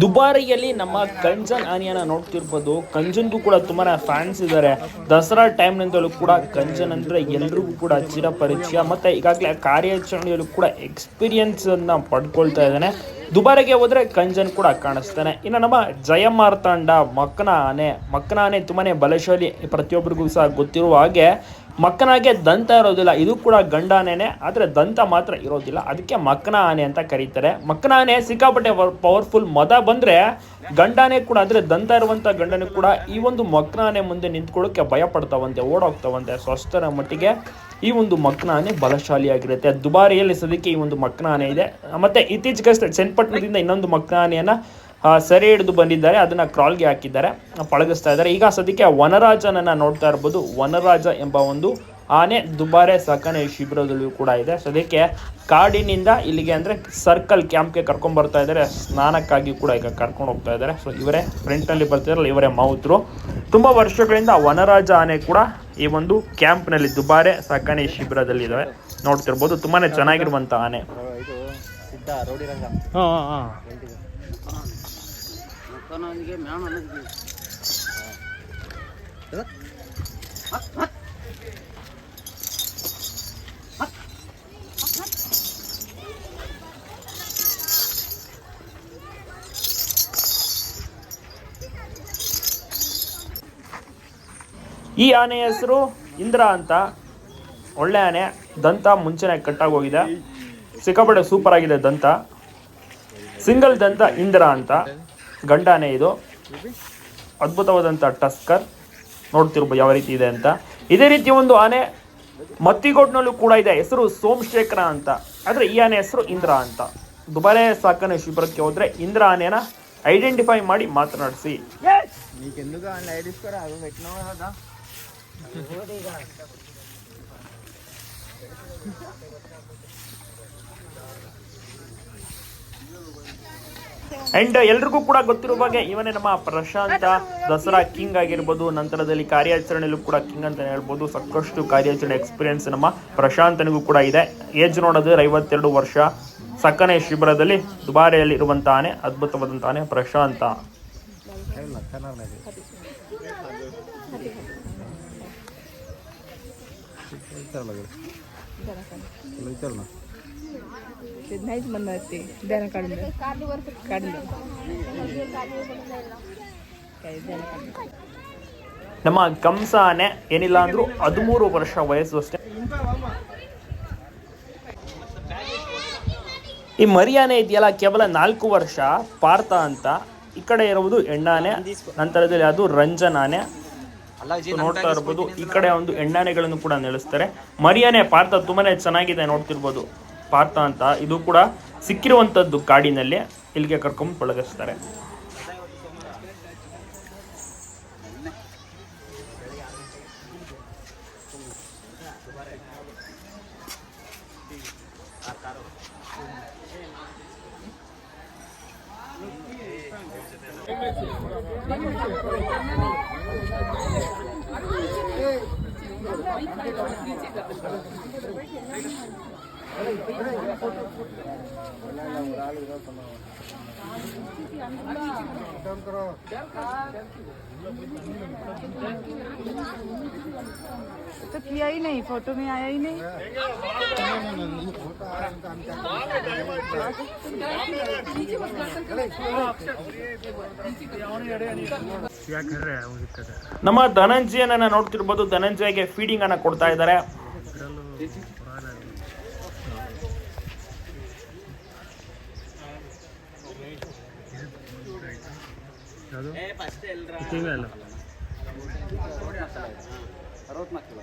ದುಬಾರಿಯಲ್ಲಿ ನಮ್ಮ ಕಂಜನ್ ಆನೆಯನ್ನ ನೋಡ್ತಿರ್ಬೋದು. ಕಂಜನ್ಗೂ ಕೂಡ ತುಂಬಾ ಫ್ಯಾನ್ಸ್ ಇದ್ದಾರೆ ದಸರಾ ಟೈಮ್ನಿಂದಲೂ ಕೂಡ ಕಂಜನ್ ಅಂದರೆ ಎಲ್ರಿಗೂ ಕೂಡ ಚಿರ ಪರಿಚಯ. ಮತ್ತೆ ಈಗಾಗಲೇ ಕಾರ್ಯಾಚರಣೆಯಲ್ಲೂ ಕೂಡ ಎಕ್ಸ್ಪೀರಿಯನ್ಸ್ ಅನ್ನ ಪಡ್ಕೊಳ್ತಾ ಇದ್ದಾನೆ ದುಬಾರಿಗೆ ಹೋದರೆ ಕಂಜನ್ ಕೂಡ ಕಾಣಿಸ್ತಾನೆ. ಇನ್ನು ನಮ್ಮ ಜಯಮಾರ್ತಾಂಡ ಮಕ್ಕನ ಆನೆ. ಮಕ್ಕನ ಆನೆ ತುಂಬಾ ಬಲಶಾಲಿ ಪ್ರತಿಯೊಬ್ಬರಿಗೂ ಸಹ ಗೊತ್ತಿರುವ ಹಾಗೆ ಮಕ್ಕನಾಗೆ ದಂತ ಇರೋದಿಲ್ಲ. ಇದು ಕೂಡ ಗಂಡ ಆನೆನೆ ಆದರೆ ದಂತ ಮಾತ್ರ ಇರೋದಿಲ್ಲ. ಅದಕ್ಕೆ ಮಕ್ಕನ ಆನೆ ಅಂತ ಕರೀತಾರೆ. ಮಕ್ಕನ ಆನೆ ಸಿಕ್ಕಾಪಟ್ಟೆ ಪವರ್ಫುಲ್ ಮದ ಬಂದ್ರೆ ಗಂಡಾನೆ ಕೂಡ ಅಂದರೆ ದಂತ ಇರುವಂತ ಗಂಡನೇ ಕೂಡ ಈ ಒಂದು ಮಕ್ಕನ ಆನೆ ಮುಂದೆ ನಿಂತ್ಕೊಳ್ಳೋಕೆ ಭಯ ಪಡ್ತಾವಂತೆ, ಓಡೋಗ್ತಾವಂತೆ ಸೊ ಅಷ್ಟರ ಮಟ್ಟಿಗೆ ಈ ಒಂದು ಮಕ್ಕನ ಆನೆ ಬಲಶಾಲಿಯಾಗಿರುತ್ತೆ. ದುಬಾರಿಯಲ್ಲಿ ಸದ್ಯಕ್ಕೆ ಈ ಒಂದು ಮಕ್ಕನ ಆನೆ ಇದೆ. ಮತ್ತೆ ಇತ್ತೀಚೆಗಷ್ಟೇ ಚನ್ನಪಟ್ಟಣದಿಂದ ಇನ್ನೊಂದು ಮಕ್ಕನ ಆನೆಯನ್ನ ಸೆರೆ ಹಿಡಿದು ಬಂದಿದ್ದಾರೆ ಅದನ್ನು ಕ್ರಾಲ್ಗೆ ಹಾಕಿದ್ದಾರೆ ಪಳಗಿಸ್ತಾ ಇದ್ದಾರೆ. ಈಗ ಸದ್ಯಕ್ಕೆ ವನರಾಜನನ್ನ ನೋಡ್ತಾ ಇರ್ಬೋದು. ವನರಾಜ ಎಂಬ ಒಂದು ಆನೆ ದುಬಾರೆ ಸಾಕಣೆ ಶಿಬಿರದಲ್ಲೂ ಕೂಡ ಇದೆ. ಸದ್ಯಕ್ಕೆ ಕಾಡಿನಿಂದ ಇಲ್ಲಿಗೆ ಅಂದರೆ ಸರ್ಕಲ್ ಕ್ಯಾಂಪ್ಗೆ ಕರ್ಕೊಂಡು ಬರ್ತಾ ಇದ್ದಾರೆ. ಸ್ನಾನಕ್ಕಾಗಿ ಕೂಡ ಈಗ ಕರ್ಕೊಂಡು ಹೋಗ್ತಾ ಇದ್ದಾರೆ. ಸೊ ಇವರೇ ಫ್ರಂಟಲ್ಲಿ ಬರ್ತಿದ್ರಲ್ಲ ಇವರೇ ಮೌತ್ರು ತುಂಬ ವರ್ಷಗಳಿಂದ ವನರಾಜ ಆನೆ ಕೂಡ ಈ ಒಂದು ಕ್ಯಾಂಪ್ನಲ್ಲಿ ದುಬಾರೆ ಸಾಕಣೆ ಶಿಬಿರದಲ್ಲಿ ನೋಡ್ತಾ ನೋಡ್ತಿರ್ಬೋದು. ತುಂಬಾ ಚೆನ್ನಾಗಿರುವಂಥ ಆನೆ. ಇದು ಸಿದ್ಧ ಮ್ಯಾಣ ಅನ್ನೋದು ಈ ಆನೆ ಹೆಸರು ಇಂದ್ರ ಅಂತ. ಒಳ್ಳೆ ಆನೆ. ದಂತ ಮುಂಚೆನೆ ಕಟ್ಟಾಗಿ ಹೋಗಿದೆ. ಸಿಕ್ಕಾಪಟ್ಟೆ ಸೂಪರ್ ಆಗಿದೆ ದಂತ. ಸಿಂಗಲ್ ದಂತ ಇಂದ್ರ ಅಂತ. ಗಂಡ ಆನೆ ಇದು. ಅದ್ಭುತವಾದಂಥ ಟಸ್ಕರ್. ನೋಡ್ತಿರ್ಬೋದು ಯಾವ ರೀತಿ ಇದೆ ಅಂತ. ಇದೇ ರೀತಿ ಒಂದು ಆನೆ ಮತ್ತಿಗೋಡ್ನಲ್ಲೂ ಕೂಡ ಇದೆ. ಹೆಸರು ಸೋಮಶೇಖರ ಅಂತ. ಆದರೆ ಈ ಆನೆ ಹೆಸರು ಇಂದ್ರ ಅಂತ. ದುಬಾರೆ ಸಾಕಣೆ ಶಿಬಿರಕ್ಕೆ ಹೋದರೆ ಇಂದ್ರ ಆನೆನ ಐಡೆಂಟಿಫೈ ಮಾಡಿ ಮಾತನಾಡಿಸಿ. ಅಂಡ್ ಎಲ್ರಿಗೂ ಕೂಡ ಗೊತ್ತಿರುವ ಹಾಗೆ ಇವನೇ ನಮ್ಮ ಪ್ರಶಾಂತ ದಸರಾ ಕಿಂಗ್. ಆಗಿರ್ಬೋದು ನಂತರದಲ್ಲಿ ಕಾರ್ಯಾಚರಣೆಯಲ್ಲೂ ಕೂಡ ಕಿಂಗ್ ಅಂತ ಹೇಳ್ಬೋದು. ಸಾಕಷ್ಟು ಕಾರ್ಯಾಚರಣೆ ಎಕ್ಸ್ಪೀರಿಯನ್ಸ್ ನಮ್ಮ ಪ್ರಶಾಂತನಿಗೂ ಕೂಡ ಇದೆ. ಏಜ್ ನೋಡೋದು ಐವತ್ತೆರಡು ವರ್ಷ ಸಕ್ಕನೆ ಶಿಬಿರದಲ್ಲಿ ದುಬಾರಿಯಲ್ಲಿ ಇರುವಂತ ಆನೆ ಅದ್ಭುತವಾದಂತ ಆನೆ ಪ್ರಶಾಂತ ते नाहीच म्हणणार ते द्या ना काढून द्या काढून द्या काय द्या ना काढून द्या. ನಮ್ಮ ಕಂಸ ಆನೆ ಏನಿಲ್ಲ ಅಂದ್ರೂ ಹದಿಮೂರು ವರ್ಷ ವಯಸ್ಸು ಅಷ್ಟೇ ಈ ಮರಿ ಆನೆ ಇದೆಯಲ್ಲ ಕೇವಲ ನಾಲ್ಕು ವರ್ಷ ಪಾರ್ಥ ಅಂತ ಈ ಕಡೆ ಇರುವುದು ಹೆಣ್ಣಾನೆ ನಂತರದಲ್ಲಿ ಅದು ರಂಜನ್ ಆನೆ ಸೊ ನೋಡ್ತಾ ಇರ್ಬೋದು ಈ ಕಡೆ ಒಂದು ಎಣ್ಣಾನೆಗಳನ್ನು ಕೂಡ ನೆಲೆಸ್ತಾರೆ ಮರಿಯಾನೆ ಪಾರ್ಥ ತುಂಬಾನೇ ಚೆನ್ನಾಗಿದೆ ನೋಡ್ತಿರ್ಬೋದು ಪಾರ್ಥ ಅಂತ. ಇದು ಕೂಡ ಸಿಕ್ಕಿರುವಂತದ್ದು ಕಾಡಿನಲ್ಲಿ ಇಲ್ಲಿಗೆ ಕರ್ಕೊಂಡು ಪಳಗಿಸ್ತಾರೆ. तो किया ही नहीं फोटो में आया ही नहीं ನಮ್ಮ ಧನಂಜಯನನ್ನ ನೋಡ್ತಿರ್ಬೋದು ಧನಂಜಯಗೆ ಫೀಡಿಂಗ್ ಅನ್ನ ಕೊಡ್ತಾ ಇದ್ದಾರೆ ಅರವತ್ತು ಮಕ್ಕಳು